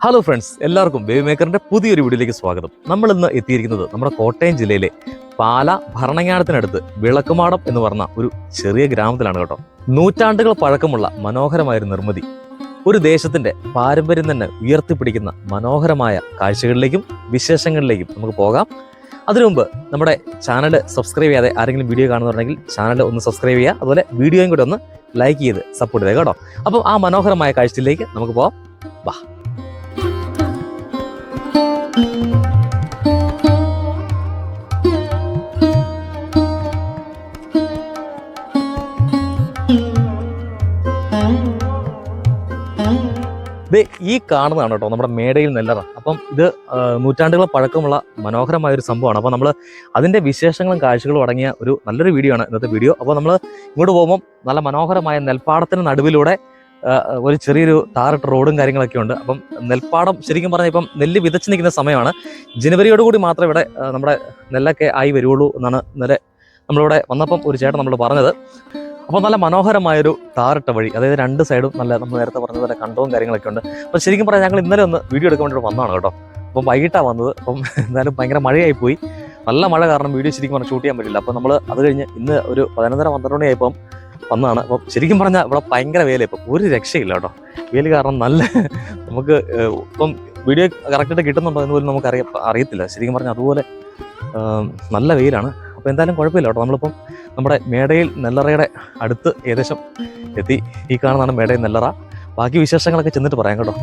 Hello friends എല്ലാവർക്കും wave മേക്കറിന്റെ പുതിയൊരു വീഡിയോയിലേക്ക് സ്വാഗതം. നമ്മൾ ഇന്ന് എത്തിയിരിക്കുന്നത് നമ്മുടെ കോട്ടയം ജില്ലയിലെ പാല ഭരണങ്ങാനത്തിനടുത്ത് വിളക്കുമാടം എന്ന് പറഞ്ഞ ഒരു ചെറിയ ഗ്രാമത്തിലാണ് കേട്ടോ. നൂറ്റാണ്ടുകൾ പഴക്കമുള്ള മനോഹരമായ ഒരു നിർമ്മിതി. ഒരു ദേശത്തിന്റെ പാരമ്പര്യം തന്നെ ഉയർത്തിപ്പിടിക്കുന്ന മനോഹരമായ കാഴ്ചകളിലേക്കും വിശേഷങ്ങളിലേക്കും നമുക്ക് പോകാം. അതിനു മുമ്പ് നമ്മുടെ ചാനൽ സബ്സ്ക്രൈബ് ചെയ്യാതെ ആരെങ്കിലും വീഡിയോ കാണുന്നുണ്ടെങ്കിൽ ചാനൽ ഒന്ന് സബ്സ്ക്രൈബ് ചെയ്യുക. അതുപോലെ വീഡിയോയും കൂടെ ഒന്ന് ലൈക്ക് ചെയ്ത് സപ്പോർട്ട് ചെയ്തേ കേട്ടോ. അപ്പം ആ മനോഹരമായ കാഴ്ചയിലേക്ക് നമുക്ക് പോകാം. വാ. ഈ കാണുന്നതാണ് കേട്ടോ നമ്മുടെ മേടയിൽ നെല്ലറ. അപ്പം ഇത് നൂറ്റാണ്ടുകളെ പഴക്കമുള്ള മനോഹരമായ ഒരു സംഭവമാണ്. അപ്പോൾ നമ്മൾ അതിന്റെ വിശേഷങ്ങളും കാഴ്ചകളും അടങ്ങിയ ഒരു നല്ലൊരു വീഡിയോ ആണ് ഇന്നത്തെ വീഡിയോ അപ്പോൾ നമ്മൾ ഇങ്ങോട്ട് പോകുമ്പോൾ നല്ല മനോഹരമായ നെൽപ്പാടത്തിന് നടുവിലൂടെ ഒരു ചെറിയൊരു ടാറിട്ട് റോഡും കാര്യങ്ങളൊക്കെ ഉണ്ട്. അപ്പം നെൽപ്പാടം ശരിക്കും പറഞ്ഞാൽ ഇപ്പം നെല്ല് വിതച്ച് നിൽക്കുന്ന സമയമാണ്. ജനുവരിയോട് കൂടി മാത്രമേ ഇവിടെ നമ്മുടെ നെല്ലൊക്കെ ആയി വരുള്ളൂ എന്നാണ് ഇന്നലെ നമ്മളിവിടെ വന്നപ്പം ഒരു ചേട്ടൻ നമ്മൾ പറഞ്ഞത്. അപ്പോൾ നല്ല മനോഹരമായൊരു ടാറിട്ട വഴി അതായത് രണ്ട് സൈഡും നല്ല നമ്മൾ നേരത്തെ പറഞ്ഞ പോലെ കണ്ടവും കാര്യങ്ങളൊക്കെ ഉണ്ട്. അപ്പോൾ ശരിക്കും പറഞ്ഞാൽ ഞങ്ങൾ ഇന്നലെ ഒന്ന് വീഡിയോ എടുക്കാൻ വേണ്ടിയിട്ട് വന്നതാണ് കേട്ടോ. അപ്പം വൈകിട്ടാണ് വന്നത്. അപ്പം എന്തായാലും ഭയങ്കര മഴയായി പോയി. നല്ല മഴ കാരണം വീഡിയോ ശരിക്കും പറഞ്ഞാൽ ഷൂട്ട് ചെയ്യാൻ പറ്റില്ല. അപ്പോൾ നമ്മൾ അത് കഴിഞ്ഞ് ഇന്ന് ഒരു പതിനൊന്നര പന്ത്രണ്ട് മണിയായപ്പം വന്നതാണ്. അപ്പം ശരിക്കും പറഞ്ഞാൽ ഇവിടെ ഭയങ്കര വേല ഇപ്പം. ഒരു രക്ഷയില്ല കേട്ടോ. വേൽ കാരണം നല്ല നമുക്ക് ഇപ്പം വീഡിയോ കറക്റ്റായിട്ട് കിട്ടുന്നുണ്ടോ എന്ന് പോലും നമുക്ക് അറിയ അറിയത്തില്ല. ശരിക്കും പറഞ്ഞാൽ അതുപോലെ നല്ല വെയിലാണ്. അപ്പോൾ എന്തായാലും കുഴപ്പമില്ല കേട്ടോ. നമ്മളിപ്പം നമ്മുടെ മേടയിൽ നെല്ലറയുടെ അടുത്ത് ഏകദേശം എത്തി. ഈ കാണുന്നതാണ് മേടയിൽ നെല്ലറ. ബാക്കി വിശേഷങ്ങളൊക്കെ ചെന്നിട്ട് പറയാം കേട്ടോ.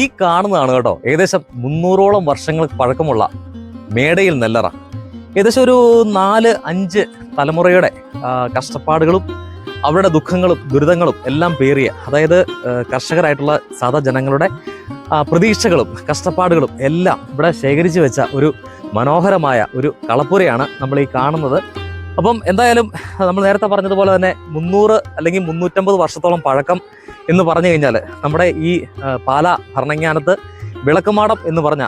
ഈ കാണുന്നതാണ് കേട്ടോ ഏകദേശം മുന്നൂറോളം വർഷങ്ങൾ പഴക്കമുള്ള മേടയിൽ നെല്ലറ. ഏകദേശം ഒരു നാല് അഞ്ച് തലമുറയുടെ കഷ്ടപ്പാടുകളും അവരുടെ ദുഃഖങ്ങളും ദുരിതങ്ങളും എല്ലാം പേറിയ അതായത് കർഷകരായിട്ടുള്ള സാധാ ജനങ്ങളുടെ പ്രതീക്ഷകളും കഷ്ടപ്പാടുകളും എല്ലാം ഇവിടെ ശേഖരിച്ചു വെച്ച ഒരു മനോഹരമായ ഒരു കളപ്പുരയാണ് നമ്മൾ ഈ കാണുന്നത്. അപ്പം എന്തായാലും നമ്മൾ നേരത്തെ പറഞ്ഞതുപോലെ തന്നെ മുന്നൂറ് അല്ലെങ്കിൽ മുന്നൂറ്റമ്പത് വർഷത്തോളം പഴക്കം എന്ന് പറഞ്ഞു കഴിഞ്ഞാൽ നമ്മുടെ ഈ പാല ഭരണങ്ങാനത്ത് വിളക്കുമാടം എന്ന് പറഞ്ഞ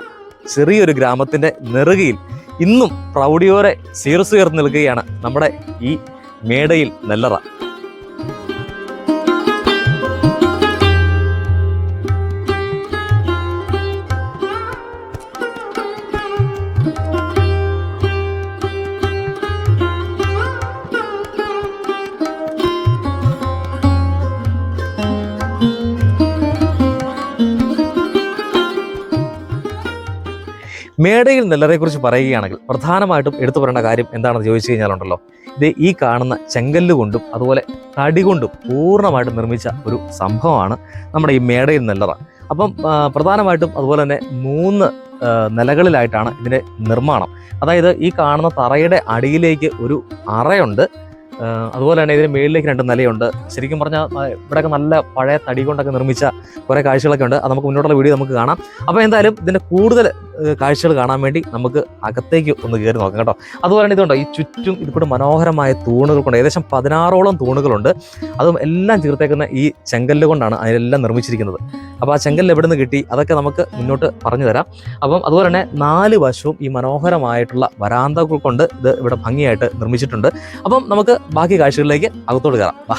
ചെറിയൊരു ഗ്രാമത്തിന്റെ നെറുകയിൽ ഇന്നും പ്രൗഢിയോരെ സീർസുയർന്ന് നിൽക്കുകയാണ് നമ്മുടെ ഈ മേടയിൽ നെല്ലറ. മേടയിൽ നെല്ലറയെക്കുറിച്ച് പറയുകയാണെങ്കിൽ പ്രധാനമായിട്ടും എടുത്തു പറയേണ്ട കാര്യം എന്താണെന്ന് ചോദിച്ചു കഴിഞ്ഞാലുണ്ടല്ലോ. ഇത് ഈ കാണുന്ന ചെങ്കല്ല് കൊണ്ടും അതുപോലെ തടി കൊണ്ടും പൂർണമായിട്ടും നിർമ്മിച്ച ഒരു സംഭവമാണ് നമ്മുടെ ഈ മേടയിൽ നെല്ലറ. അപ്പം പ്രധാനമായിട്ടും അതുപോലെ തന്നെ മൂന്ന് നിലകളിലായിട്ടാണ് ഇതിന്റെ നിർമ്മാണം. അതായത് ഈ കാണുന്ന തറയുടെ അടിയിലേക്ക് ഒരു അറയുണ്ട്. അതുപോലെ തന്നെ ഇതിന് മേളിലേക്ക് രണ്ട് നിലയുണ്ട്. ശരിക്കും പറഞ്ഞാൽ ഇവിടെയൊക്കെ നല്ല പഴയ തടി കൊണ്ടൊക്കെ നിർമ്മിച്ച കുറേ കാഴ്ചകളൊക്കെ ഉണ്ട്. അത് നമുക്ക് മുന്നോട്ടുള്ള വീഡിയോ നമുക്ക് കാണാം. അപ്പോൾ എന്തായാലും ഇതിന്റെ കൂടുതൽ കാഴ്ചകൾ കാണാൻ വേണ്ടി നമുക്ക് അകത്തേക്ക് ഒന്ന് കയറി നോക്കാം കേട്ടോ. അതുപോലെ തന്നെ ഇതുണ്ടോ ഈ ചുറ്റും ഇത് കൂടെ മനോഹരമായ തൂണുകൾ കൊണ്ട് ഏകദേശം പതിനാറോളം തൂണുകളുണ്ട്. അതും എല്ലാം ചേർത്തേക്കുന്ന ഈ ചെങ്കല്ല് കൊണ്ടാണ് അതിലെല്ലാം നിർമ്മിച്ചിരിക്കുന്നത്. അപ്പോൾ ആ ചെങ്കല്ല് എവിടെ നിന്ന് കിട്ടി? അതൊക്കെ നമുക്ക് മുന്നോട്ട് പറഞ്ഞു തരാം. അപ്പം അതുപോലെ തന്നെ നാല് വശവും ഈ മനോഹരമായിട്ടുള്ള വരാന്തകൾ കൊണ്ട് ഇത് ഇവിടെ ഭംഗിയായിട്ട് നിർമ്മിച്ചിട്ടുണ്ട്. അപ്പം നമുക്ക് ബാക്കി കാഴ്ചകളിലേക്ക് അകത്തോട്ട് കയറാം. വാ.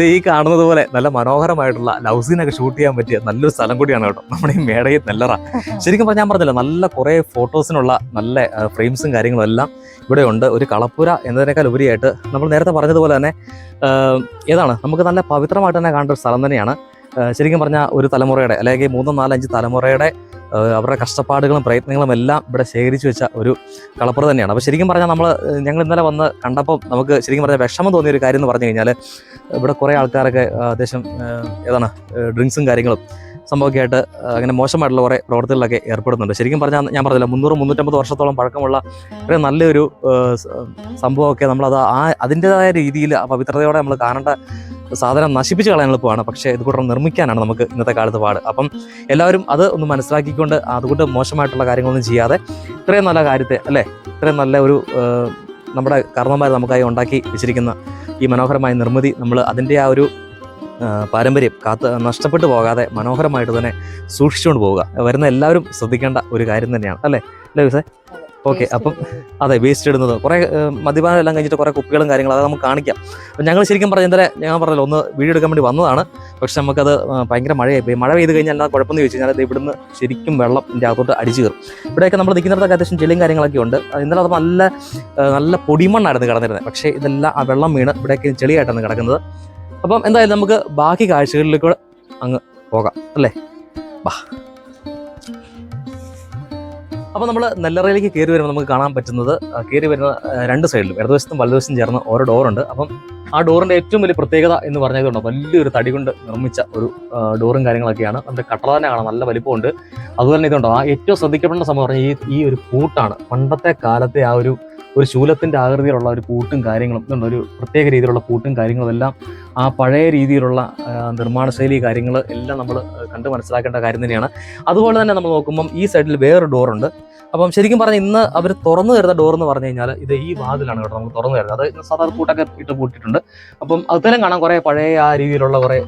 ഇത് ഈ കാണുന്നത് പോലെ നല്ല മനോഹരമായിട്ടുള്ള ലവ് സീനൊക്കെ ഷൂട്ട് ചെയ്യാൻ പറ്റിയ നല്ലൊരു സ്ഥലം കൂടിയാണ് കേട്ടോ. നമ്മുടെ ഈ മേടയിൽ നെല്ലറ. ശരിക്കും പറഞ്ഞാൽ ഞാൻ പറഞ്ഞില്ല നല്ല കുറേ ഫോട്ടോസിനുള്ള നല്ല ഫ്രെയിംസും കാര്യങ്ങളും എല്ലാം ഇവിടെ ഉണ്ട്. ഒരു കളപ്പുര എന്നതിനേക്കാൾ ഉപരിയായിട്ട് നമ്മൾ നേരത്തെ പറഞ്ഞതുപോലെ തന്നെ ഏതാണ് നമുക്ക് നല്ല പവിത്രമായിട്ട് തന്നെ കാണേണ്ട ഒരു സ്ഥലം തന്നെയാണ്. ശരിക്കും പറഞ്ഞാൽ ഒരു തലമുറയുടെ അല്ലെങ്കിൽ മൂന്നോ നാലഞ്ച് തലമുറയുടെ അവരുടെ കഷ്ടപ്പാടുകളും പ്രയത്നങ്ങളും എല്ലാം ഇവിടെ ശേഖരിച്ചു വെച്ച ഒരു കളപ്പുറ തന്നെയാണ്. അപ്പോൾ ശരിക്കും പറഞ്ഞാൽ നമ്മൾ ഞങ്ങൾ ഇന്നലെ വന്ന് കണ്ടപ്പോൾ നമുക്ക് ശരിക്കും പറഞ്ഞാൽ വിഷമം തോന്നിയ ഒരു കാര്യം എന്ന് പറഞ്ഞു കഴിഞ്ഞാൽ ഇവിടെ കുറേ ആൾക്കാരൊക്കെ അത്യാവശ്യം ഏതാണ് ഡ്രിങ്ക്സും കാര്യങ്ങളും സംഭവമൊക്കെ ആയിട്ട് അങ്ങനെ മോശമായിട്ടുള്ള കുറേ പ്രവർത്തികളിലൊക്കെ ഏർപ്പെടുന്നുണ്ട്. ശരിക്കും പറഞ്ഞാൽ ഞാൻ പറഞ്ഞില്ല മുന്നൂറ് മുന്നൂറ്റമ്പത് വർഷത്തോളം പഴക്കമുള്ള ഒരു നല്ലൊരു സംഭവമൊക്കെ നമ്മളത് ആ അതിന്റെതായ രീതിയിൽ പവിത്രതയോടെ നമ്മൾ കാണേണ്ട സാധനം നശിപ്പിച്ച് കളയാൻ എളുപ്പമാണ് പക്ഷേ ഇത് കൂടുതൽ നിർമ്മിക്കാനാണ് നമുക്ക് ഇന്നത്തെ കാലത്ത് പാട്. അപ്പം എല്ലാവരും അത് ഒന്ന് മനസ്സിലാക്കിക്കൊണ്ട് അതുകൊണ്ട് മോശമായിട്ടുള്ള കാര്യങ്ങളൊന്നും ചെയ്യാതെ ഇത്രയും നല്ല കാര്യത്തെ അല്ലേ? ഇത്രയും നല്ല ഒരു നമ്മുടെ കർമ്മമാർ നമുക്കായി ഉണ്ടാക്കി വെച്ചിരിക്കുന്ന ഈ മനോഹരമായ നിർമ്മിതി നമ്മൾ അതിന്റെ ആ ഒരു പാരമ്പര്യം കാത്ത് നഷ്ടപ്പെട്ടു പോകാതെ മനോഹരമായിട്ട് തന്നെ സൂക്ഷിച്ചുകൊണ്ട് പോവുക. വരുന്ന എല്ലാവരും ശ്രദ്ധിക്കേണ്ട ഒരു കാര്യം തന്നെയാണ്. അല്ലേ? അല്ലേ വിസേ? ഓക്കെ അപ്പം അതെ വേസ്റ്റ് ഇടുന്നത്. കുറെ മദ്യപാനം എല്ലാം കഴിഞ്ഞിട്ട് കുറെ കുപ്പികളും കാര്യങ്ങളും അത് നമുക്ക് കാണിക്കാം. അപ്പം ഞങ്ങൾ ശരിക്കും പറഞ്ഞ ഇന്നലെ ഞാൻ പറഞ്ഞല്ലോ ഒന്ന് വീഡിയോ എടുക്കാൻ വേണ്ടി വന്നതാണ്. പക്ഷെ നമുക്കത് ഭയങ്കര മഴയായി പോയി. മഴ പെയ്ത് കഴിഞ്ഞാൽ എന്താ കുഴപ്പമെന്ന് ചോദിച്ചു കഴിഞ്ഞാൽ അത് ഇവിടുന്ന് ശരിക്കും വെള്ളം ഇതിന്റെ അകത്തോട്ട് അടിച്ചു കയറും. ഇവിടെയൊക്കെ നമ്മൾ നിൽക്കുന്നിടത്തൊക്കെ അത്യാവശ്യം ചെളിയും കാര്യങ്ങളൊക്കെ ഉണ്ട്. ഇന്നലെ അത് നല്ല നല്ല പൊടിമണ്ണായിരുന്നു കിടന്നിരുന്നത്. പക്ഷേ ഇതെല്ലാം ആ വെള്ളം വീണ് ഇവിടെയൊക്കെ ചെളിയായിട്ടാണ് കിടക്കുന്നത്. അപ്പം എന്തായാലും നമുക്ക് ബാക്കി കാഴ്ചകളിലേക്ക് അങ്ങ് പോകാം. അല്ലേ? ബാ. അപ്പോൾ നമ്മൾ നെല്ലറയിലേക്ക് കയറി വരുമ്പോൾ നമുക്ക് കാണാൻ പറ്റുന്നത് കയറി വരുന്ന രണ്ട് സൈഡിലും ഇടതുവശത്തും വലതുവശത്തും ചേർന്ന ഓരോ ഡോറുണ്ട് അപ്പം ആ ഡോറിന്റെ ഏറ്റവും വലിയ പ്രത്യേകത എന്ന് പറഞ്ഞതുകൊണ്ട് വലിയൊരു തടി കൊണ്ട് നിർമ്മിച്ച ഒരു ഡോറും കാര്യങ്ങളൊക്കെയാണ്. നമ്മുടെ തന്നെ കാണാം നല്ല വലിപ്പമുണ്ട്. അതുപോലെ തന്നെ ഇതുണ്ടോ? ആ ഏറ്റവും ശ്രദ്ധിക്കപ്പെടേണ്ട സംഭവം പറഞ്ഞാൽ ഈ ഈ ഒരു കൂട്ടാണ്. പണ്ടത്തെ കാലത്തെ ആ ഒരു ഒരു ശൂലത്തിന്റെ ആകൃതിയിലുള്ള ഒരു കൂട്ടും കാര്യങ്ങളും ഒരു പ്രത്യേക രീതിയിലുള്ള കൂട്ടും കാര്യങ്ങളും എല്ലാം ആ പഴയ രീതിയിലുള്ള നിർമ്മാണ ശൈലി കാര്യങ്ങൾ എല്ലാം നമ്മൾ കണ്ട് മനസ്സിലാക്കേണ്ട കാര്യം തന്നെയാണ്. അതുപോലെ തന്നെ നമ്മൾ നോക്കുമ്പം ഈ സൈഡിൽ വേറൊരു ഡോറുണ്ട്. അപ്പം ശരിക്കും പറഞ്ഞാൽ ഇന്ന് അവർ തുറന്നു തരുന്ന ഡോർ എന്ന് പറഞ്ഞു കഴിഞ്ഞാൽ ഇത് ഈ വാതിലാണ് കേട്ടോ നമ്മൾ തുറന്നു തരുന്നത്. അത് സാധാരണ കൂട്ടൊക്കെ ഇട്ട് പൂട്ടിയിട്ടുണ്ട്. അപ്പം അതുതരം കാണാൻ കുറേ പഴയ ആ രീതിയിലുള്ള കുറേ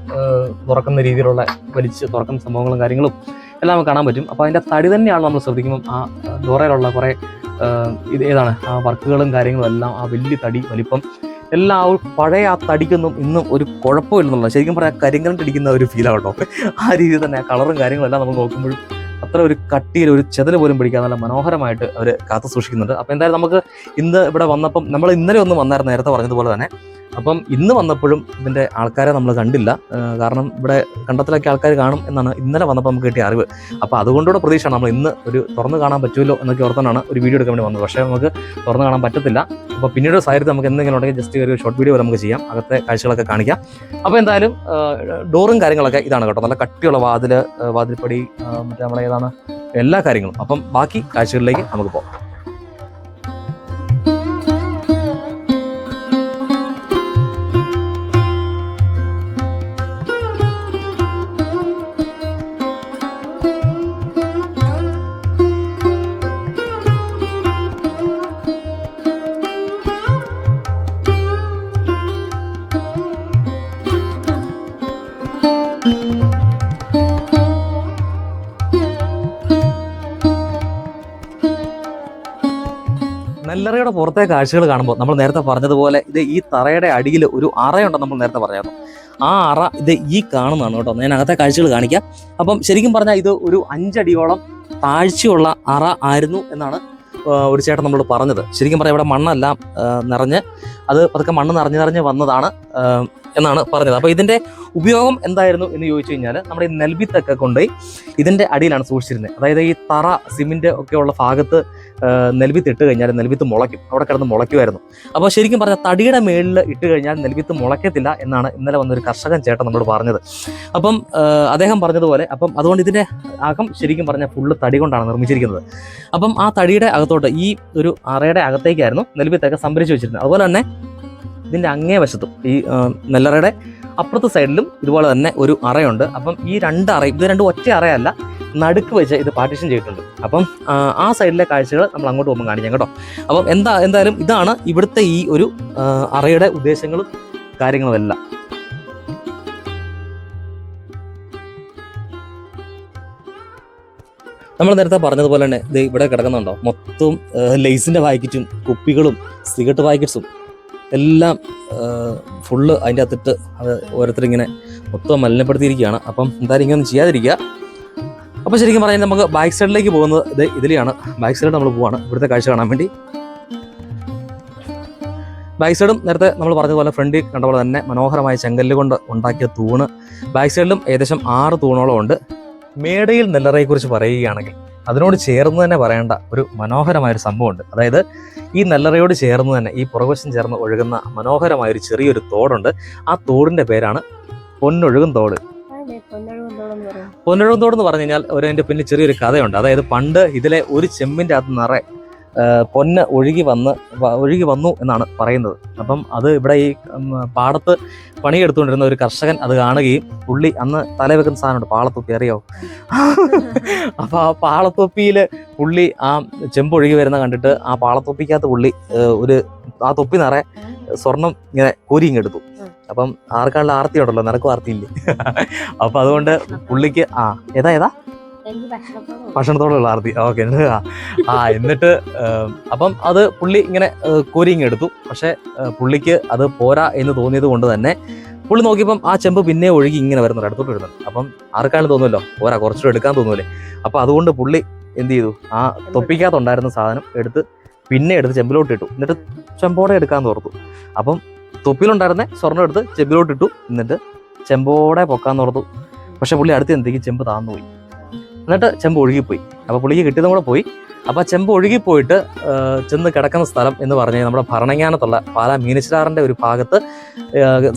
തുറക്കുന്ന രീതിയിലുള്ള വലിച്ച് തുറക്കുന്ന സംഭവങ്ങളും കാര്യങ്ങളും എല്ലാം നമുക്ക് കാണാൻ പറ്റും. അപ്പോൾ അതിന്റെ തടി തന്നെയാണ് നമ്മൾ ശ്രദ്ധിക്കുമ്പം ആ ഡോറയിലുള്ള കുറേ ഇത് ഏതാണ്? ആ വർക്കുകളും കാര്യങ്ങളും എല്ലാം ആ വലിയ തടി വലിപ്പം എല്ലാ പഴയ ആ തടിക്കൊന്നും ഇന്നും ഒരു കുഴപ്പമില്ലെന്നുള്ളത് ശരിക്കും പറയാം കരിങ്കരം അടിക്കുന്ന ഒരു ഫീലാണ് കേട്ടോ ആ രീതിയിൽ തന്നെ ആ കളറും കാര്യങ്ങളും എല്ലാം നമ്മൾ നോക്കുമ്പോഴും അത്ര ഒരു കട്ടിയിൽ ഒരു ചെതൽ പോലും പിടിക്കാൻ നല്ല മനോഹരമായിട്ട് അവർ കാത്തു സൂക്ഷിക്കുന്നുണ്ട്. അപ്പോൾ എന്തായാലും നമുക്ക് ഇന്ന് ഇവിടെ വന്നപ്പം നമ്മൾ ഇന്നലെ ഒന്നും വന്നായിരുന്നു നേരത്തെ പറഞ്ഞതുപോലെ തന്നെ. അപ്പം ഇന്ന് വന്നപ്പോഴും ഇതിന്റെ ആൾക്കാരെ നമ്മൾ കണ്ടില്ല. കാരണം ഇവിടെ കണ്ടത്തിലൊക്കെ ആൾക്കാർ കാണും എന്നാണ് ഇന്നലെ വന്നപ്പോൾ നമുക്ക് കിട്ടിയ അറിവ്. അപ്പോൾ അതുകൊണ്ടുകൂടെ പ്രതീക്ഷയാണ് നമ്മൾ ഇന്ന് ഒരു തുറന്ന് കാണാൻ പറ്റുമല്ലോ എന്നൊക്കെ ഓർത്താണ് ഒരു വീഡിയോ എടുക്കാൻ വേണ്ടി വന്നത്. പക്ഷേ നമുക്ക് തുറന്ന് കാണാൻ പറ്റത്തില്ല. അപ്പോൾ പിന്നീട് സാഹചര്യത്തിൽ നമുക്ക് എന്തെങ്കിലും ഉണ്ടെങ്കിൽ ജസ്റ്റ് ഒരു ഷോർട്ട് വീഡിയോ നമുക്ക് ചെയ്യാം. അകത്തെ കാഴ്ചകളൊക്കെ കാണിക്കാം. അപ്പോൾ എന്തായാലും ഡോറും കാര്യങ്ങളൊക്കെ ഇതാണ് കേട്ടോ. നല്ല കട്ടിയുള്ള വാതിൽ വാതിൽപ്പടി മറ്റേ നമ്മുടെ ഏതാണ് എല്ലാ കാര്യങ്ങളും. അപ്പം ബാക്കി കാഴ്ചകളിലേക്ക് നമുക്ക് പോകാം. നെല്ലറയുടെ പുറത്തെ കാഴ്ചകൾ കാണുമ്പോൾ നമ്മൾ നേരത്തെ പറഞ്ഞതുപോലെ ഇത് ഈ തറയുടെ അടിയിൽ ഒരു അറയുണ്ടെന്ന് നമ്മൾ നേരത്തെ പറഞ്ഞായിരുന്നു. ആ അറ ഇത് ഈ കാണുന്നതാണ് കേട്ടോ. ഞാൻ അകത്തെ കാഴ്ചകൾ കാണിക്കാം. അപ്പം ശരിക്കും പറഞ്ഞാൽ ഇത് ഒരു അഞ്ചടിയോളം താഴ്ചയുള്ള അറ ആയിരുന്നു എന്നാണ് ഒരു ചേട്ടൻ നമ്മൾ പറഞ്ഞത്. ശരിക്കും പറഞ്ഞാൽ ഇവിടെ മണ്ണെല്ലാം നിറഞ്ഞ് അത് പതുക്കെ മണ്ണ് നിറഞ്ഞ് നിറഞ്ഞ് വന്നതാണ് എന്നാണ് പറഞ്ഞത്. അപ്പോൾ ഇതിന്റെ ഉപയോഗം എന്തായിരുന്നു എന്ന് ചോദിച്ചു കഴിഞ്ഞാൽ നമ്മുടെ ഈ നെൽവിത്തൊക്കെ കൊണ്ടുപോയി ഇതിന്റെ അടിയിലാണ് സൂക്ഷിച്ചിരുന്നത്. അതായത് ഈ തറ സിമെന്റ് ഒക്കെ ഉള്ള ഭാഗത്ത് നെൽവിത്ത് ഇട്ട് കഴിഞ്ഞാൽ നെൽവിത്ത് മുളയ്ക്കും. അവിടെ കിടന്ന് മുളയ്ക്കുമായിരുന്നു. അപ്പോൾ ശരിക്കും പറഞ്ഞാൽ തടിയുടെ മേളിൽ ഇട്ട് കഴിഞ്ഞാൽ നെൽവിത്ത് മുളയ്ക്കത്തില്ല എന്നാണ് ഇന്നലെ വന്നൊരു കർഷകൻ ചേട്ടൻ നമ്മളോട് പറഞ്ഞത്. അപ്പം അദ്ദേഹം പറഞ്ഞതുപോലെ അപ്പം അതുകൊണ്ട് ഇതിന്റെ അകം ശരിക്കും പറഞ്ഞാൽ ഫുള്ള് തടി കൊണ്ടാണ് നിർമ്മിച്ചിരിക്കുന്നത്. അപ്പം ആ തടിയുടെ അകത്തോട്ട് ഈ ഒരു അറയുടെ അകത്തേക്കായിരുന്നു നെൽവിത്തൊക്കെ സംഭരിച്ചു വെച്ചിരുന്നത്. അതുപോലെ തന്നെ ഇതിന്റെ അങ്ങേ വശത്തും ഈ നെല്ലറയുടെ അപ്പുറത്തെ സൈഡിലും ഇതുപോലെ തന്നെ ഒരു അറയുണ്ട്. അപ്പം ഈ രണ്ട് അറയും ഇത് രണ്ടും ഒറ്റ അറയല്ല നടുക്ക് വെച്ച് ഇത് പാർട്ടീഷൻ ചെയ്തിട്ടുണ്ട്. അപ്പം ആ, സൈഡിലെ കാഴ്ചകൾ നമ്മൾ അങ്ങോട്ട് പോകുമ്പോൾ കാണിക്കാം കേട്ടോ. അപ്പം എന്താ എന്തായാലും ഇതാണ് ഇവിടുത്തെ ഈ ഒരു അറയുടെ ഉദ്ദേശങ്ങളും കാര്യങ്ങളും എല്ലാം. നമ്മൾ നേരത്തെ പറഞ്ഞതുപോലെ തന്നെ ഇത് ഇവിടെ കിടക്കുന്നുണ്ടോ? മൊത്തം ലെയ്സിന്റെ പാക്കറ്റും കുപ്പികളും സിഗരറ്റ് പാക്കറ്റ്സും എല്ലാം ഫുള്ള് അതിന്റെ അകത്തിട്ട് അത് ഓരോരുത്തരിങ്ങനെ മൊത്തം മലിനപ്പെടുത്തിയിരിക്കുകയാണ്. അപ്പം എന്തായാലും ഇങ്ങനെ ചെയ്യാതിരിക്കുക. അപ്പോൾ ശരിക്കും പറഞ്ഞാൽ നമുക്ക് ബാക്ക് സൈഡിലേക്ക് പോകുന്നത് ഇത് ഇതിലെയാണ്. ബാക്ക് സൈഡ് നമ്മൾ പോവാണ്. ഇവിടുത്തെ കാഴ്ച കാണാൻ വേണ്ടി. ബാക്ക് സൈഡും നേരത്തെ നമ്മൾ പറഞ്ഞതുപോലെ ഫ്രണ്ടിൽ കണ്ട പോലെ തന്നെ മനോഹരമായ ചെങ്കല്ല് കൊണ്ട് ഉണ്ടാക്കിയ തൂണ്. ബാക്ക് സൈഡിലും ഏകദേശം ആറ് തൂണോളം ഉണ്ട്. മേടയിൽ നെല്ലറയെക്കുറിച്ച് പറയുകയാണെങ്കിൽ അതിനോട് ചേർന്ന് തന്നെ പറയേണ്ട ഒരു മനോഹരമായ ഒരു സംഭവമുണ്ട്. അതായത് ഈ നെല്ലറയോട് ചേർന്ന് തന്നെ ഈ പുറകുവശം ചേർന്ന് ഒഴുകുന്ന മനോഹരമായ ഒരു ചെറിയൊരു തോടുണ്ട്. ആ തോടിന്റെ പേരാണ് പൊന്നൊഴുകും തോട്. അതെ പൊന്നഴുകുന്നതോടെന്ന് പറയും പൊന്നൊഴുകും എന്ന് പറഞ്ഞു കഴിഞ്ഞാൽ ഒരു അതിന്റെ പിന്നിൽ ചെറിയൊരു കഥയുണ്ട്. അതായത് പണ്ട് ഇതിലെ ഒരു ചെമ്മിന്റെ അകത്ത് നിറയെ പൊന്ന് ഒഴുകി വന്ന് ഒഴുകി വന്നു എന്നാണ് പറയുന്നത്. അപ്പം അത് ഇവിടെ ഈ പാടത്ത് പണിയെടുത്തുകൊണ്ടിരുന്ന ഒരു കർഷകൻ അത് കാണുകയും പുള്ളി അന്ന് തലവെക്കുന്ന സാധനമുണ്ട് പാളത്തൊപ്പി അറിയോ അപ്പോൾ ആ പാളത്തൊപ്പിയിൽ പുള്ളി ആ ചെമ്പ് ഒഴുകി വരുന്ന കണ്ടിട്ട് ആ പാളത്തൊപ്പിക്കകത്ത് പുള്ളി ഒരു ആ തൊപ്പി നിറയെ സ്വർണം ഇങ്ങനെ കോരിങ്ങെടുത്തു അപ്പം ആർക്കാണുള്ള ആർത്തി ഉണ്ടല്ലോ? നിനക്കും ആർത്തിയില്ലേ? അപ്പൊ അതുകൊണ്ട് പുള്ളിക്ക് ആ ഏതാ ഏതാ? ഭക്ഷണത്തോടുള്ള ആർത്തി. ഓക്കെ ആ എന്നിട്ട് അപ്പം അത് പുള്ളി ഇങ്ങനെ കോരിങ് എടുത്തു. പക്ഷെ പുള്ളിക്ക് അത് പോരാ എന്ന് തോന്നിയത് കൊണ്ട് തന്നെ പുള്ളി നോക്കിയപ്പം ആ ചെമ്പ് പിന്നെ ഒഴുകി ഇങ്ങനെ വരുന്നുണ്ട് അടുത്തോട്ട് വരുന്നുണ്ട്. അപ്പം ആർക്കാണ് തോന്നുമല്ലോ? പോരാ കുറച്ചുകൂടെ എടുക്കാൻ തോന്നൂലേ അപ്പൊ അതുകൊണ്ട് പുള്ളി എന്ത് ചെയ്തു? ആ തൊപ്പിക്കകത്തുണ്ടായിരുന്ന സാധനം എടുത്ത് പിന്നെ എടുത്ത് ചെമ്പിലോട്ട് ഇട്ടു എന്നിട്ട് ചെമ്പോടെ എടുക്കാൻ തോർത്തു അപ്പം തൊപ്പിയിലുണ്ടായിരുന്ന സ്വർണം എടുത്ത് ചെമ്പിലോട്ട് ഇട്ടു എന്നിട്ട് ചെമ്പോടെ പൊക്കാൻ തുറന്നു. പക്ഷെ പുള്ളി അടുത്ത് എന്തെങ്കിലും ചെമ്പ് താന്നു പോയി. എന്നിട്ട് ചെമ്പ് ഒഴുകിപ്പോയി. അപ്പോൾ പുള്ളിക്ക് കിട്ടിയതും കൂടെ പോയി. അപ്പോൾ ചെമ്പ് ഒഴുകിപ്പോയിട്ട് ആ, ചെന്ന് കിടക്കുന്ന സ്ഥലം എന്ന് പറഞ്ഞാൽ നമ്മുടെ ഭരണങ്ങാനത്തുള്ള പാലാ മീനച്ചിലാറിന്റെ ഒരു ഭാഗത്ത്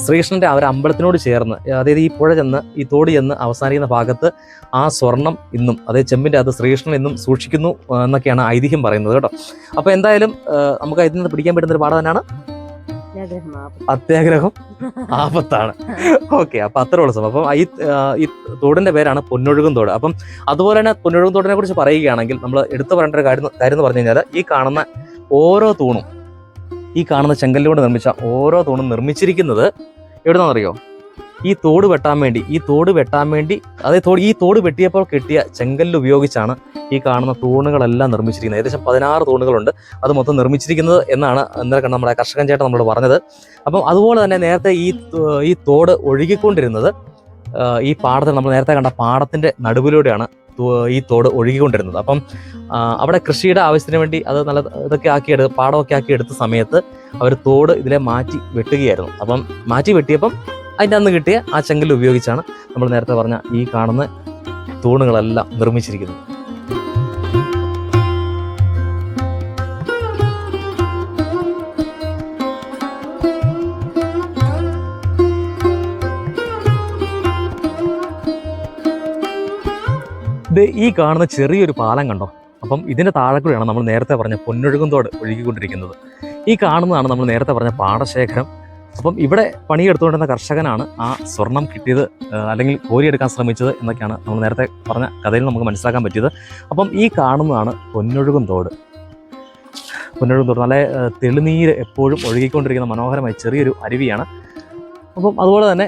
ശ്രീകൃഷ്ണന്റെ ആ ഒരു അമ്പലത്തിനോട് ചേർന്ന് അതായത് ഈ പുഴ ചെന്ന് ഈ തോടി ചെന്ന് അവസാനിക്കുന്ന ഭാഗത്ത് ആ സ്വർണം ഇന്നും അതായത് ചെമ്പിന്റെ അത് ശ്രീകൃഷ്ണൻ ഇന്നും സൂക്ഷിക്കുന്നു എന്നൊക്കെയാണ് ഐതിഹ്യം പറയുന്നത് കേട്ടോ. അപ്പോൾ എന്തായാലും നമുക്ക് ഇതിൽ നിന്ന് പിടിക്കാൻ പറ്റുന്ന ഒരു പാഠം തന്നെയാണ്. അത്യാഗ്രഹം? ആപത്താണ്. ഓക്കെ അപ്പൊ അത്ര ഉള്ള സംഭവം. അപ്പം ഈ ഈ തോടിന്റെ പേരാണ് പൊന്നൊഴുകും തോട്. അപ്പം അതുപോലെ തന്നെ പൊന്നൊഴുകും തോടിനെ കുറിച്ച് പറയുകയാണെങ്കിൽ നമ്മൾ എടുത്തു പറയേണ്ട ഒരു കാര്യം കാര്യം എന്ന് പറഞ്ഞു കഴിഞ്ഞാൽ ഈ കാണുന്ന ഓരോ തൂണും ഈ കാണുന്ന ചെങ്കല്ലുകൊണ്ട് നിർമ്മിച്ച ഓരോ തൂണും നിർമ്മിച്ചിരിക്കുന്നത് എവിടുന്നാണെന്നറിയോ? ഈ തോട് വെട്ടാൻ വേണ്ടി ഈ തോട് വെട്ടാൻ വേണ്ടി അതായത് തോട് ഈ തോട് വെട്ടിയപ്പോൾ കിട്ടിയ ചെങ്കല്ല് ഉപയോഗിച്ചാണ് ഈ കാണുന്ന തൂണുകളെല്ലാം നിർമ്മിച്ചിരിക്കുന്നത്. ഏകദേശം പതിനാറ് തൂണുകളുണ്ട്. അത് മൊത്തം നിർമ്മിച്ചിരിക്കുന്നത് എന്നാണ് ഇന്നലെ നമ്മുടെ കർഷകൻ ചേട്ടൻ നമ്മൾ പറഞ്ഞത്. അപ്പം അതുപോലെ തന്നെ നേരത്തെ ഈ ഈ തോട് ഒഴുകിക്കൊണ്ടിരുന്നത് ഈ പാടത്തിൽ നമ്മൾ നേരത്തെ കണ്ട പാടത്തിന്റെ നടുവിലൂടെയാണ് ഈ തോട് ഒഴുകിക്കൊണ്ടിരുന്നത്. അപ്പം അവിടെ കൃഷിയുടെ ആവശ്യത്തിന് വേണ്ടി അത് നല്ല ഇതൊക്കെ ആക്കി എടുത്ത് പാടമൊക്കെ ആക്കി എടുത്ത സമയത്ത് അവർ തോട് ഇതിലെ മാറ്റി വെട്ടുകയായിരുന്നു. അപ്പം മാറ്റി വെട്ടിയപ്പം അതിന്റെ അന്ന് കിട്ടിയ ആ ചെങ്കൽ ഉപയോഗിച്ചാണ് നമ്മൾ നേരത്തെ പറഞ്ഞ ഈ കാണുന്ന തൂണുകളെല്ലാം നിർമ്മിച്ചിരിക്കുന്നത്. ഇത് ഈ കാണുന്ന ചെറിയൊരു പാലം കണ്ടോ? അപ്പം ഇതിന്റെ താഴെ കൂടെയാണ് നമ്മൾ നേരത്തെ പറഞ്ഞ പൊന്നൊഴുകുന്തോട് ഒഴുകിക്കൊണ്ടിരിക്കുന്നത്. ഈ കാണുന്നതാണ് നമ്മൾ നേരത്തെ പറഞ്ഞ പാടശേഖരം. അപ്പം ഇവിടെ പണിയെടുത്തുകൊണ്ടിരുന്ന കർഷകനാണ് ആ സ്വർണം കിട്ടിയത് അല്ലെങ്കിൽ കോരിയെടുക്കാൻ ശ്രമിച്ചത് എന്നൊക്കെയാണ് നമ്മൾ നേരത്തെ പറഞ്ഞ കഥയിൽ നമുക്ക് മനസ്സിലാക്കാൻ പറ്റിയത്. അപ്പം ഈ കാണുന്നതാണ് പൊന്നൊഴുകും തോട്. പൊന്നൊഴുകും തോട് നല്ല തെളിനീര് എപ്പോഴും ഒഴുകിക്കൊണ്ടിരിക്കുന്ന മനോഹരമായ ചെറിയൊരു അരുവിയാണ്. അപ്പം അതുപോലെ തന്നെ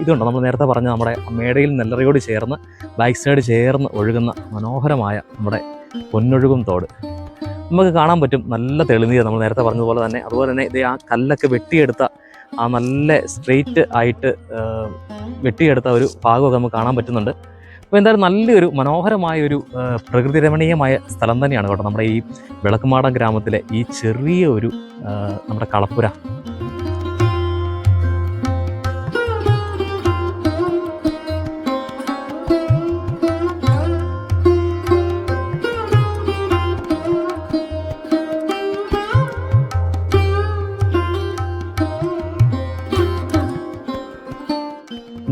ഇതുണ്ട്? നമ്മൾ നേരത്തെ പറഞ്ഞ നമ്മുടെ മേടയിൽ നെല്ലറയോട് ചേർന്ന് ബാക്ക് സൈഡ് ചേർന്ന് ഒഴുകുന്ന മനോഹരമായ നമ്മുടെ പൊന്നൊഴുകും തോട്. നമുക്ക് കാണാൻ പറ്റും. നല്ല തെളിഞ്ഞ നമ്മൾ നേരത്തെ പറഞ്ഞതുപോലെ തന്നെ. അതുപോലെ തന്നെ ഇത് ആ കല്ലൊക്കെ വെട്ടിയെടുത്ത ആ നല്ല സ്ട്രെയിറ്റ് ആയിട്ട് വെട്ടിയെടുത്ത ഒരു ഭാഗമൊക്കെ നമുക്ക് കാണാൻ പറ്റുന്നുണ്ട്. അപ്പോൾ എന്തായാലും നല്ലൊരു മനോഹരമായ ഒരു പ്രകൃതി രമണീയമായ സ്ഥലം തന്നെയാണ് കേട്ടോ നമ്മുടെ ഈ വിളക്കുമാടം ഗ്രാമത്തിലെ ഈ ചെറിയ ഒരു നമ്മുടെ കളപ്പുര.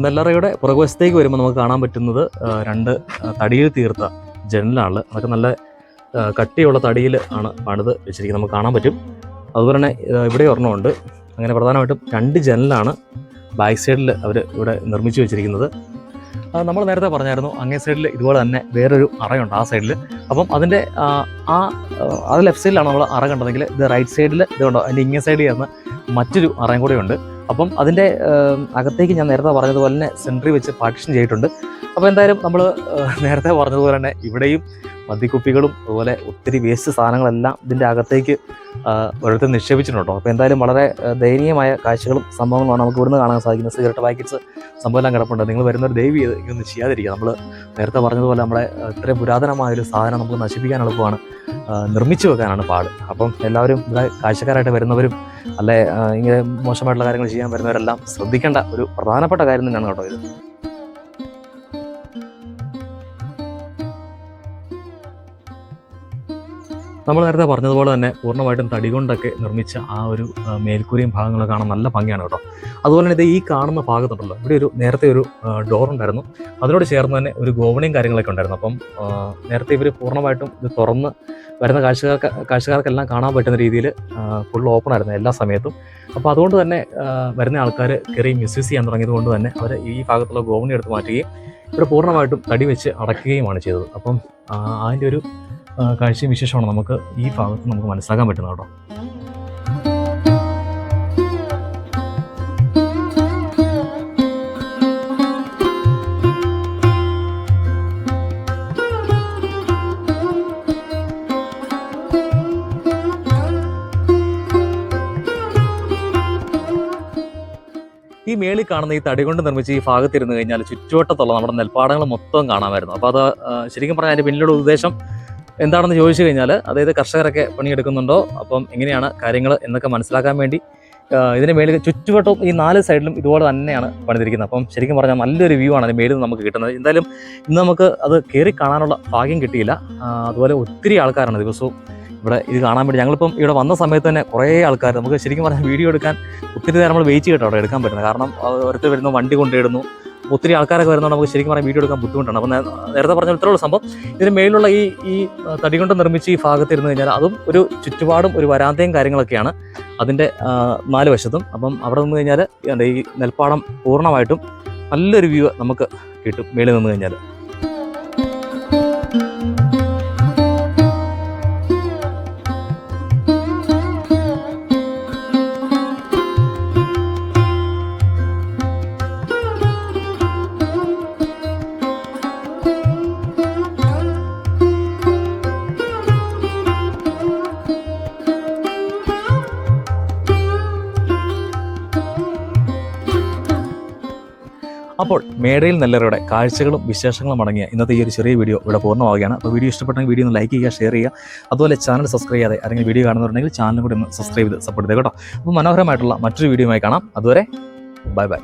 നെല്ലറയുടെ പുറകുവശത്തേക്ക് വരുമ്പോൾ നമുക്ക് കാണാൻ പറ്റുന്നത് രണ്ട് തടിയിൽ തീർത്ത ജനലാണ് അതൊക്കെ നല്ല കട്ടിയുള്ള തടിയിൽ ആണ് പണിത് വെച്ചിരിക്കുന്നത് നമുക്ക് കാണാൻ പറ്റും അതുപോലെ തന്നെ ഇവിടെ ഒരെണ്ണമുണ്ട് അങ്ങനെ പ്രധാനമായിട്ടും രണ്ട് ജനലാണ് ബാക്ക് സൈഡിൽ അവർ ഇവിടെ നിർമ്മിച്ചു വെച്ചിരിക്കുന്നത് നമ്മൾ നേരത്തെ പറഞ്ഞായിരുന്നു അങ്ങേ സൈഡിൽ ഇതുപോലെ തന്നെ വേറൊരു അറയുണ്ട് ആ സൈഡിൽ അപ്പം അതിന്റെ ആ അത് ലെഫ്റ്റ് സൈഡിലാണ് നമ്മൾ അറ കണ്ടതെങ്കിൽ ഇത് റൈറ്റ് സൈഡിൽ ഇതുണ്ടോ അതിന്റെ ഇങ്ങേ സൈഡിൽ ചേർന്ന് മറ്റൊരു അറയും കൂടെ ഉണ്ട് അപ്പം അതിന്റെ അകത്തേക്ക് ഞാൻ നേരത്തെ പറഞ്ഞതുപോലെ തന്നെ സെൻട്രി വെച്ച് പാർട്ടിഷൻ ചെയ്തിട്ടുണ്ട്. അപ്പോൾ എന്തായാലും നമ്മൾ നേരത്തെ പറഞ്ഞതുപോലെ തന്നെ ഇവിടെയും മദ്യക്കുപ്പികളും അതുപോലെ ഒത്തിരി വേസ്റ്റ് സാധനങ്ങളെല്ലാം ഇതിന്റെ അകത്തേക്ക് ഓരോരുത്തർ നിക്ഷേപിച്ചിട്ടുണ്ടോ. അപ്പോൾ എന്തായാലും വളരെ ദയനീയമായ കാഴ്ചകളും സംഭവങ്ങളുമാണ് നമുക്ക് ഇവിടുന്ന് കാണാൻ സാധിക്കുന്നത്. സിഗരറ്റ് പാക്കറ്റ്സ് സംഭവമെല്ലാം കിടപ്പുണ്ട്. നിങ്ങൾ വരുന്നൊരു ദൈവി ഇതൊന്നും ചെയ്യാതിരിക്കുക. നമ്മൾ നേരത്തെ പറഞ്ഞതുപോലെ നമ്മുടെ ഇത്രയും പുരാതനമായ ഒരു സാധനം നമുക്ക് നശിപ്പിക്കാൻ എളുപ്പമാണ്. നിർമ്മിച്ചു വെക്കാനാണ് പാട്. അപ്പം എല്ലാവരും ഇവിടെ കാഴ്ചക്കാരായിട്ട് വരുന്നവരും അല്ലെ ഇങ്ങനെ മോശമായിട്ടുള്ള കാര്യങ്ങൾ ചെയ്യാൻ വരുന്നവരെല്ലാം ശ്രദ്ധിക്കേണ്ട ഒരു പ്രധാനപ്പെട്ട കാര്യം തന്നെയാണ് കേട്ടോ ഇത്. നമ്മൾ നേരത്തെ പറഞ്ഞതുപോലെ തന്നെ പൂർണമായിട്ടും തടി കൊണ്ടൊക്കെ നിർമ്മിച്ച ആ ഒരു മേൽക്കൂരയും ഭാഗങ്ങളൊക്കെ കാണാൻ നല്ല ഭംഗിയാണ് കേട്ടോ. അതുപോലെ തന്നെ ഇത് ഈ കാണുന്ന ഭാഗത്തുണ്ടല്ലോ ഇവിടെ ഒരു നേരത്തെ ഒരു ഡോർ ഉണ്ടായിരുന്നു. അതിനോട് ചേർന്ന് തന്നെ ഒരു ഗോവണിയും കാര്യങ്ങളൊക്കെ ഉണ്ടായിരുന്നു. അപ്പം നേരത്തെ ഇവർ പൂർണമായിട്ടും ഇത് തുറന്ന് വരുന്ന കാഴ്ചക്കാർക്ക് കാഴ്ചക്കാർക്കെല്ലാം കാണാൻ പറ്റുന്ന രീതിയിൽ ഫുൾ ഓപ്പൺ ആയിരുന്നു എല്ലാ സമയത്തും. അപ്പോൾ അതുകൊണ്ട് തന്നെ വരുന്ന ആൾക്കാർ കയറി മിസ്യൂസ് ചെയ്യാൻ തുടങ്ങിയത് കൊണ്ട് തന്നെ അവർ ഈ ഭാഗത്തുള്ള ഗോവണി എടുത്ത് മാറ്റുകയും ഇവിടെ പൂർണമായിട്ടും തടി വെച്ച് അടയ്ക്കുകയുമാണ് ചെയ്തത്. അപ്പം അതിന്റെ ഒരു കാഴ്ചയും വിശേഷമാണ് നമുക്ക് ഈ ഭാഗത്ത് നമുക്ക് മനസ്സിലാക്കാൻ പറ്റുന്നത് കേട്ടോ. ഈ മേളിൽ കാണുന്ന ഈ തടി കൊണ്ട് നിർമ്മിച്ച് ഈ ഭാഗത്തിരുന്ന് കഴിഞ്ഞാൽ ചുറ്റുവട്ടത്തുള്ള നമ്മുടെ നെൽപ്പാടങ്ങൾ മൊത്തം കാണാമായിരുന്നു അപ്പോൾ അത് ശരിക്കും പറഞ്ഞാൽ അതിന്റെ പിന്നിലുള്ള ഉദ്ദേശം എന്താണെന്ന് ചോദിച്ചു കഴിഞ്ഞാൽ അതായത് കർഷകരൊക്കെ പണിയെടുക്കുന്നുണ്ടോ? അപ്പം എങ്ങനെയാണ് കാര്യങ്ങൾ എന്നൊക്കെ മനസ്സിലാക്കാൻ വേണ്ടി ഇതിന് മേളിൽ ചുറ്റുവട്ടവും ഈ നാല് സൈഡിലും ഇതുപോലെ തന്നെയാണ് പണിതിരിക്കുന്നത്. അപ്പം ശരിക്കും പറഞ്ഞാൽ നല്ലൊരു വ്യൂ ആണ് അതിന് മേളിൽ നിന്ന് നമുക്ക് കിട്ടുന്നത്. എന്തായാലും ഇന്ന് നമുക്ക് അത് കയറി കാണാനുള്ള ഭാഗ്യം കിട്ടിയില്ല. അതുപോലെ ഒത്തിരി ആൾക്കാരാണ് ദിവസവും ഇവിടെ ഇത് കാണാൻ വേണ്ടി. ഞങ്ങളിപ്പം ഇവിടെ വന്ന സമയത്ത് തന്നെ കുറേ ആൾക്കാർ നമുക്ക് ശരിക്കും പറഞ്ഞാൽ വീഡിയോ എടുക്കാൻ ഒത്തിരി നേരം നമ്മൾ വെയിറ്റ് കേട്ടോ അവിടെ എടുക്കാൻ പറ്റുന്നത്. കാരണം ഓരോരുത്തർ വരുന്നു വണ്ടി കൊണ്ടിടുന്നു ഒത്തിരി ആൾക്കാരൊക്കെ വരുന്നതുകൊണ്ട് നമുക്ക് ശരിക്കും പറഞ്ഞാൽ വീഡിയോ എടുക്കാൻ ബുദ്ധിമുട്ടാണ്. അപ്പം നേ- നേരത്തെ പറഞ്ഞ ഇത്രയുള്ള സംഭവം. ഇതിന് മേലുള്ള ഈ ഈ തടി കൊണ്ട് നിർമ്മിച്ച് ഈ ഭാഗത്തിരുന്ന് കഴിഞ്ഞാൽ അതും ഒരു ചുറ്റുപാടും ഒരു വരാന്തയും കാര്യങ്ങളൊക്കെയാണ് അതിന്റെ നാല് വശത്തും. അപ്പം അവിടെ നിന്ന് കഴിഞ്ഞാൽ ഈ നെൽപ്പാടം പൂർണമായിട്ടും നല്ലൊരു വ്യൂ നമുക്ക് കിട്ടും മേളിൽ നിന്ന് കഴിഞ്ഞാൽ അപ്പോൾ മേടയിൽ നെല്ലറയുടെ കാഴ്ചകളും വിശേഷങ്ങളും അടങ്ങിയ ഇന്നത്തെ ഈ ഒരു ചെറിയ വീഡിയോ ഇവിടെ പൂർണമാവുകയാണ്. അപ്പോൾ വീഡിയോ ഇഷ്ടപ്പെട്ടെങ്കിൽ വീഡിയോ ഒന്ന് ലൈക്ക് ചെയ്യുക ഷെയർ ചെയ്യുക. അതുപോലെ ചാനൽ സബ്സ്ക്രൈബ് ചെയ്യാതെ അല്ലെങ്കിൽ വീഡിയോ കാണുന്നുണ്ടെങ്കിൽ ചാനലും കൂടി ഒന്ന് സബ്സ്ക്രൈബ് ചെയ്ത് സപ്പോർട്ട് ചെയ്തേട്ടോ അപ്പോൾ മനോഹരമായിട്ടുള്ള മറ്റൊരു വീഡിയോയുമായി കാണാം. അതുവരെ ബൈ ബൈ.